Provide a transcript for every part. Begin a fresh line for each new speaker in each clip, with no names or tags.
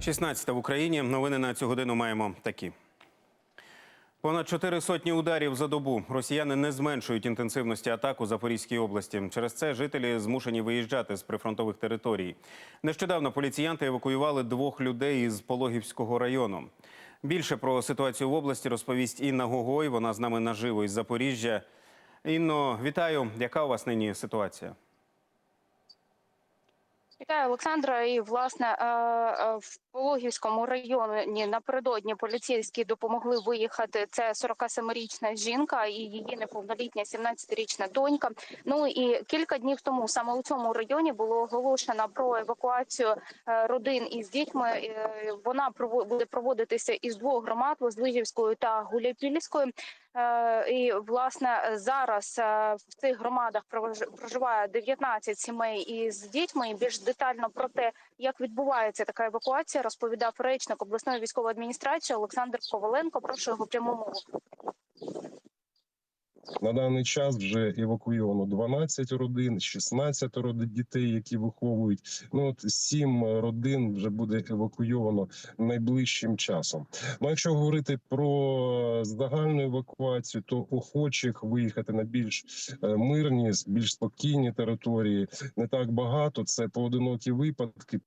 16 в Україні. Новини на цю годину маємо такі. Понад чотири сотні ударів за добу. Росіяни не зменшують інтенсивності атак у Запорізькій області. Через це жителі змушені виїжджати з прифронтових територій. Нещодавно поліціянти евакуювали двох людей із Пологівського району. Більше про ситуацію в області розповість Інна Гогой. Вона з нами наживо із Запоріжжя. Інно, вітаю. Яка у вас нині ситуація?
Вітаю, Олександра. І власне е, е, в Пологівському районі напередодні поліцейські допомогли виїхати. Це 47-річна жінка і її неповнолітня 17-річна донька. Ну і кілька днів тому саме у цьому районі було оголошено про евакуацію е, родин із дітьми. Вона буде проводитися із двох громад Лозлижівської та Гуляйпільської. Е, І власне зараз е, в цих громадах проживає 19 сімей із дітьми. І більш детально про те, як відбувається така евакуація, розповідав речник обласної військової адміністрації Олександр Коваленко. Прошу його пряму мову.
На даний час вже евакуйовано 12 родин, 16 родин дітей, які виховують. Ну от 7 родин вже буде евакуйовано найближчим часом. Ну, якщо говорити про загальну евакуацію, то охочих виїхати на більш е, мирні, більш спокійні території не так багато. Це поодинокі випадки.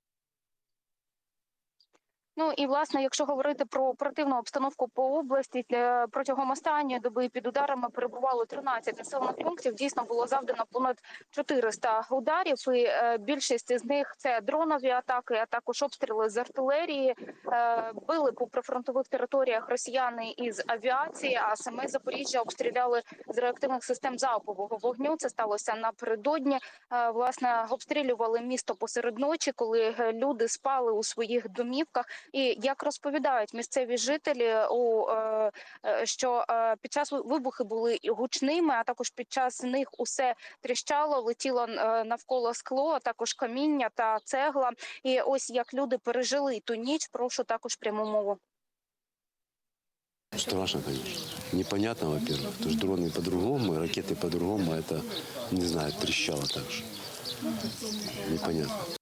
Ну і власне, якщо говорити про оперативну обстановку по області, протягом останньої доби під ударами перебувало 13 населених пунктів. Дійсно було завдано понад 400 ударів. І е, більшість з них це дронові атаки, а також обстріли з артилерії. Е, били по прифронтових територіях росіяни із авіації. А саме Запоріжжя обстріляли з реактивних систем залпового вогню. Це сталося напередодні. Е, Власне, обстрілювали місто посеред ночі, коли люди спали у своїх домівках. І як розповідають місцеві жителі, у е, е, що е, під час вибухи були і гучними, а також під час них усе тріщало, летіло е, навколо скло, а також каміння та цегла. І ось як люди пережили ту ніч. Прошу також пряму мову.
Страшно, конечно. Непонятно, во-первых. Потому что дроны по-другому, ракеты по-другому. Это, не знаю, трещало так же. Непонятно.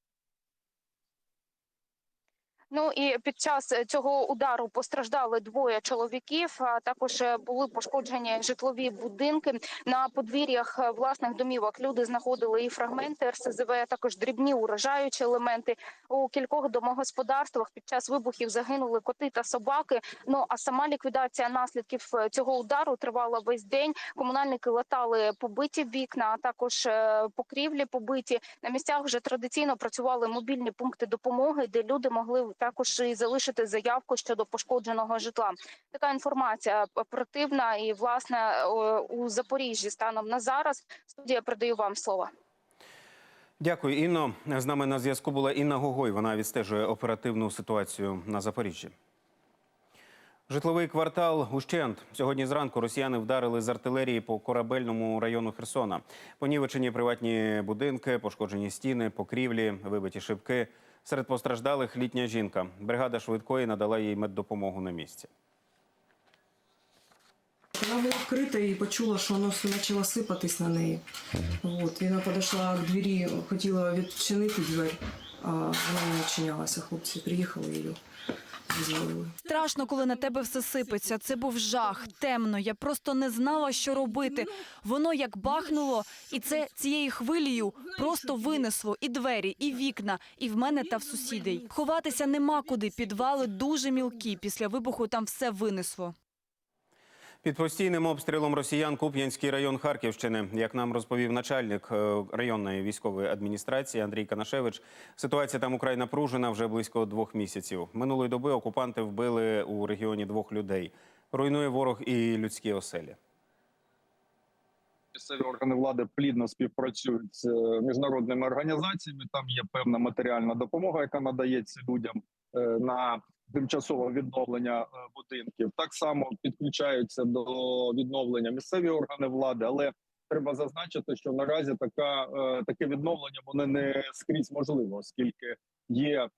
І під час е, цього удару постраждали двоє чоловіків. А також е, були пошкоджені житлові будинки на подвір'ях е, власних домівок. Люди знаходили і фрагменти РСЗВ, а також дрібні уражаючі елементи. У кількох домогосподарствах під час вибухів загинули коти та собаки. Ну а сама ліквідація наслідків цього удару тривала весь день. Комунальники латали побиті вікна, а також покрівлі побиті. На місцях вже традиційно працювали мобільні пункти допомоги, де люди могли також і залишити заявку щодо пошкодженого житла. Така інформація оперативна і власне у Запоріжжі станом на зараз. Студія передаю вам слово.
Дякую, Інно. З нами на зв'язку була Інна Гогой. Вона відстежує оперативну ситуацію на Запоріжжі. Житловий квартал Ущент. Сьогодні зранку росіяни вдарили з артилерії по корабельному району Херсона. Понівечені приватні будинки, пошкоджені стіни, покрівлі, вибиті шибки. Серед постраждалих літня жінка. Бригада швидкої надала їй меддопомогу на місці.
Вона була вкрита і почула, що воно все почало сипатись на неї. От, вона підійшла к двері, хотіла відчинити двері, вона не відчинялася. Хлопці приїхали її.
Страшно, коли на тебе все сипеться. Це був жах, темно. Я просто не знала, що робити. Воно як бахнуло, і це цією хвилею просто винесло і двері, і вікна, і в мене та в сусідей. Ховатися нема куди. Підвали дуже мілкі. Після вибуху там все винесло.
Під постійним обстрілом росіян Куп'янський район Харківщини, як нам розповів начальник е, районної військової адміністрації Андрій Канашевич, ситуація там украй напружена вже близько двох місяців. Минулої доби окупанти вбили у регіоні двох людей. Руйнує ворог і людські оселі.
Місцеві органи влади плідно співпрацюють з е, міжнародними організаціями. Там є певна матеріальна допомога, яка надається людям е, на тимчасове відновлення е, будинків. Так само підключаються до відновлення місцеві органи влади, але треба зазначити, що наразі така е, таке відновлення вони не скрізь можливо, оскільки є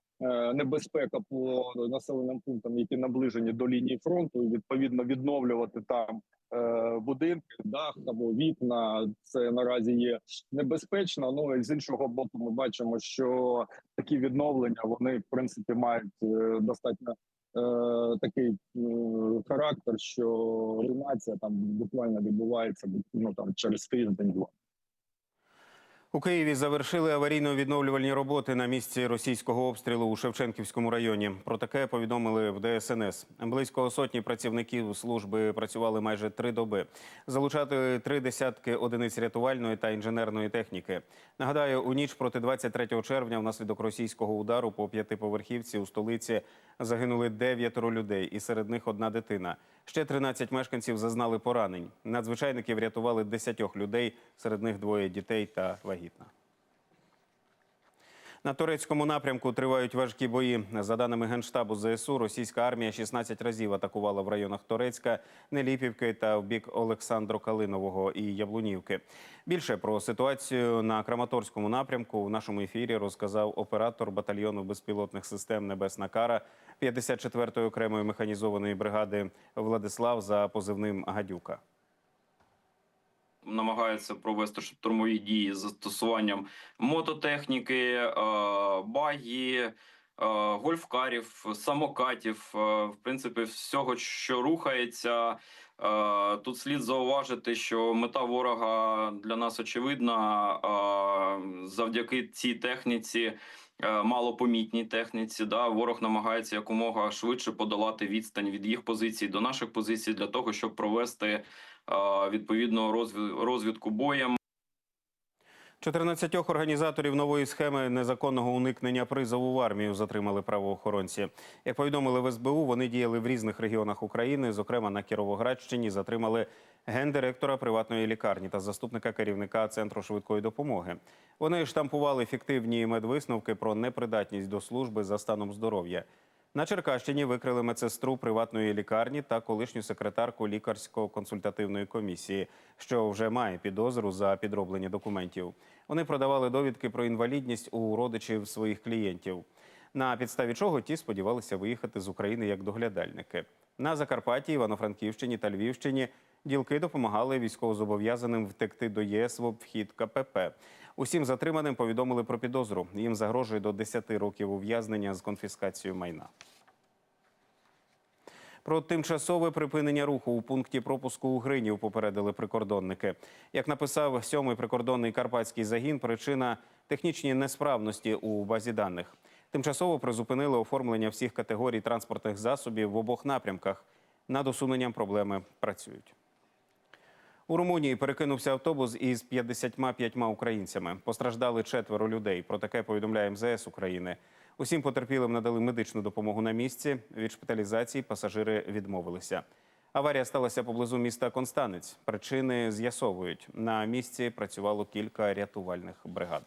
небезпека по населеним пунктам, які наближені до лінії фронту, і відповідно відновлювати там е, будинки, дах або вікна. Це наразі є небезпечно. Ну і з іншого боку, ми бачимо, що такі відновлення вони в принципі мають е, достатньо. е, Такий е, характер, що руйнація там буквально відбувається ну там через тиждень-два.
У Києві завершили аварійно-відновлювальні роботи на місці російського обстрілу у Шевченківському районі. Про таке повідомили в ДСНС. Близько сотні працівників служби працювали майже три доби. Залучати три десятки одиниць рятувальної та інженерної техніки. Нагадаю, у ніч проти 23 червня внаслідок російського удару по п'ятиповерхівці у столиці загинули дев'ятеро людей, і серед них одна дитина. Ще 13 мешканців зазнали поранень. Надзвичайники врятували 10 людей, серед них двоє дітей та вагітна. На турецькому напрямку тривають важкі бої. За даними генштабу ЗСУ, російська армія 16 разів атакувала в районах Торецька, Неліпівки та в бік Олександро Калинового і Яблунівки. Більше про ситуацію на Краматорському напрямку в нашому ефірі розказав оператор батальйону безпілотних систем Небесна Кара 54-ї окремої механізованої бригади Владислав за позивним Гадюка.
Намагаються провести штурмові дії з застосуванням мототехніки, е, багі, е, гольфкарів, самокатів, е, в принципі, всього, що рухається. Тут слід зауважити, що мета ворога для нас очевидна. Завдяки цій техніці, малопомітній техніці, да, ворог намагається якомога швидше подолати відстань від їх позицій до наших позицій для того, щоб провести е, відповідно розвідку боєм.
14 організаторів нової схеми незаконного уникнення призову в армію затримали правоохоронці. Як повідомили в СБУ, вони діяли в різних регіонах України. Зокрема, на Кіровоградщині затримали гендиректора приватної лікарні та заступника керівника центру швидкої допомоги. Вони штампували фіктивні медвисновки про непридатність до служби за станом здоров'я. На Черкащині викрили медсестру приватної лікарні та колишню секретарку лікарсько-консультативної комісії, що вже має підозру за підроблення документів. Вони продавали довідки про інвалідність у родичів своїх клієнтів. На підставі чого ті сподівалися виїхати з України як доглядальники. На Закарпатті, Івано-Франківщині та Львівщині ділки допомагали військовозобов'язаним втекти до ЄС в обхід КПП. Усім затриманим повідомили про підозру. Їм загрожує до 10 років ув'язнення з конфіскацією майна. Про тимчасове припинення руху у пункті пропуску у Гринів попередили прикордонники. Як написав сьомий прикордонний карпатський загін, причина технічні несправності у базі даних. Тимчасово призупинили оформлення всіх категорій транспортних засобів в обох напрямках. Над усуненням проблеми працюють. У Румунії перекинувся автобус із 55 українцями. Постраждали четверо людей. Про таке повідомляє МЗС України. Усім потерпілим надали медичну допомогу на місці. Від шпиталізації пасажири відмовилися. Аварія сталася поблизу міста Констанець. Причини з'ясовують. На місці працювало кілька рятувальних бригад.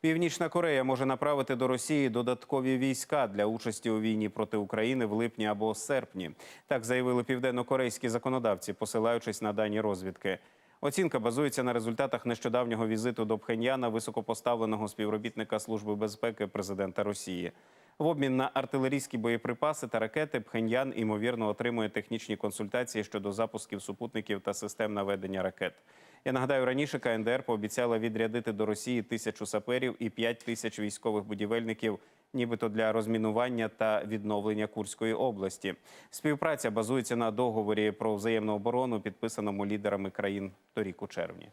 Північна Корея може направити до Росії додаткові війська для участі у війні проти України в липні або серпні. Так заявили південно-корейські законодавці, посилаючись на дані розвідки. Оцінка базується на результатах нещодавнього візиту до Пхеньяна високопоставленого співробітника Служби безпеки президента Росії. В обмін на артилерійські боєприпаси та ракети Пхеньян ймовірно отримує технічні консультації щодо запусків супутників та систем наведення ракет. Я нагадаю, раніше КНДР пообіцяла відрядити до Росії тисячу саперів і п'ять тисяч військових будівельників, нібито для розмінування та відновлення Курської області. Співпраця базується на договорі про взаємну оборону, підписаному лідерами країн торік у червні.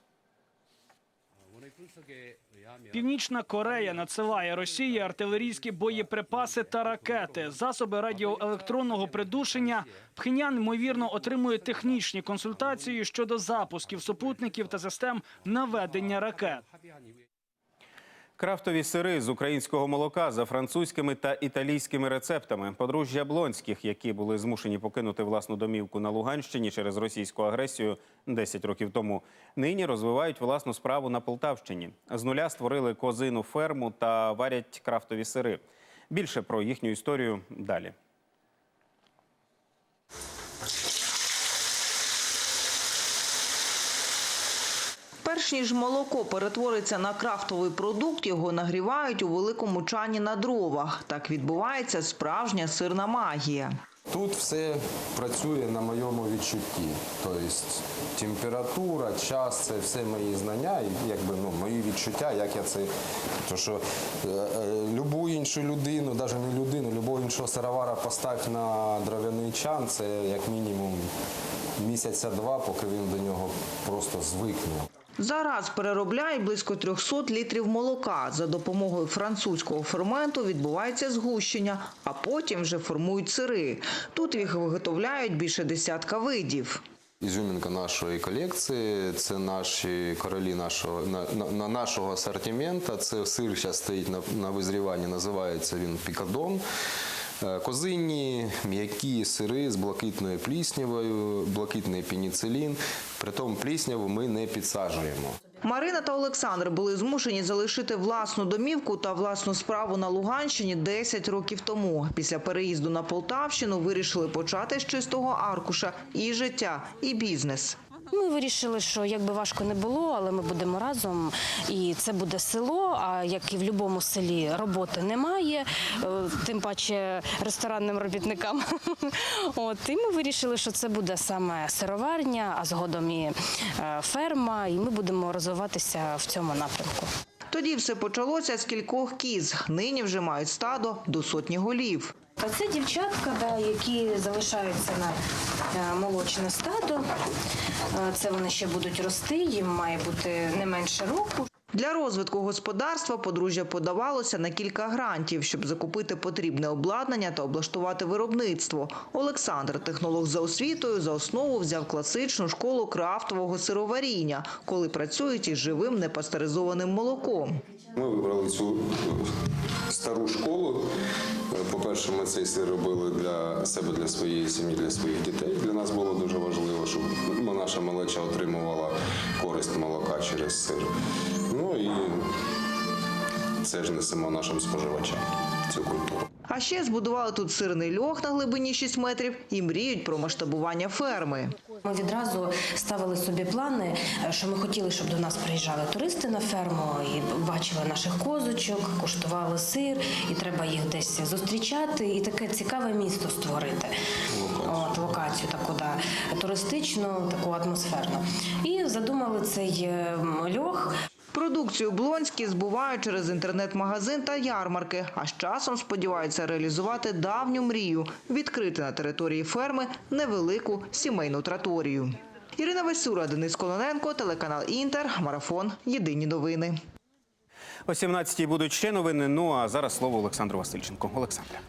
Північна Корея надсилає Росії артилерійські боєприпаси та ракети, засоби радіоелектронного придушення. Пхенян ймовірно отримує технічні консультації щодо запусків супутників та систем наведення ракет.
Крафтові сири з українського молока за французькими та італійськими рецептами. Подружжя Блонських, які були змушені покинути власну домівку на Луганщині через російську агресію 10 років тому, нині розвивають власну справу на Полтавщині. З нуля створили козину ферму та варять крафтові сири. Більше про їхню історію далі.
Перш ніж молоко перетвориться на крафтовий продукт, його нагрівають у великому чані на дровах. Так відбувається справжня сирна магія.
Тут все працює на моєму відчутті. Тобто температура, час це все мої знання, якби ну мої відчуття, як я це. То що е, е, любу іншу людину, навіть не людину, любого іншого сировара постав на дров'яний чан, це як мінімум місяця два, поки він до нього просто звикне.
Зараз переробляють близько 300 літрів молока. За допомогою французького ферменту відбувається згущення, а потім вже формують сири. Тут їх виготовляють більше десятка видів.
Ізюмінка нашої колекції, це наші королі нашого на, на, на нашого асортимента. Це сир зараз стоїть на, на визріванні, називається він пікадон. Е, Козинні, м'які сири з блакитною пліснявою, блакитний пеніцилін. Притом плісняву ми не підсаджуємо.
Марина та Олександр були змушені залишити власну домівку та власну справу на Луганщині 10 років тому. Після переїзду на Полтавщину вирішили почати з чистого аркуша і життя, і бізнес.
Ми вирішили, що як би важко не було, але ми будемо разом, і це буде село. А як і в будь-якому селі роботи немає, е, тим паче ресторанним робітникам. От і ми вирішили, що це буде саме сироварня, а згодом і е, ферма, і ми будемо розвиватися в цьому напрямку.
Тоді все почалося з кількох кіз. Нині вже мають стадо до сотні голів.
А це дівчатка, да, які залишаються на молочне стадо. Е, Це вони ще будуть рости, їм має бути не менше року.
Для розвитку господарства подружжя подавалося на кілька грантів, щоб закупити потрібне обладнання та облаштувати виробництво. Олександр, технолог за освітою, за основу взяв класичну школу крафтового сироваріння, коли працюють із живим непастеризованим молоком.
Ми вибрали цю е, стару школу. Е, По-перше, ми цей сир робили для себе, для своєї сім'ї, для своїх дітей. Для нас було дуже важливо, щоб ну, наша малеча отримувала користь молока через сир. Ну і це ж несемо нашим споживачам цю культуру.
А ще збудували тут сирний льох на глибині 6 метрів і мріють про масштабування ферми.
Ми відразу ставили собі плани, що ми хотіли, щоб до нас приїжджали туристи на ферму і бачили наших козочок, куштували сир, і треба їх десь зустрічати, і таке цікаве місто створити. От, локацію таку, да, туристичну, таку атмосферну. І задумали цей е, льох.
Продукцію Блонські збувають через інтернет-магазин та ярмарки, а з часом сподіваються реалізувати давню мрію – відкрити на території ферми невелику сімейну траторію. Ірина Весюра, Денис Колоненко, телеканал Інтер, Марафон. Єдині новини.
О 17-й будуть ще новини. Ну а зараз слово Олександру Васильченко. Олександре.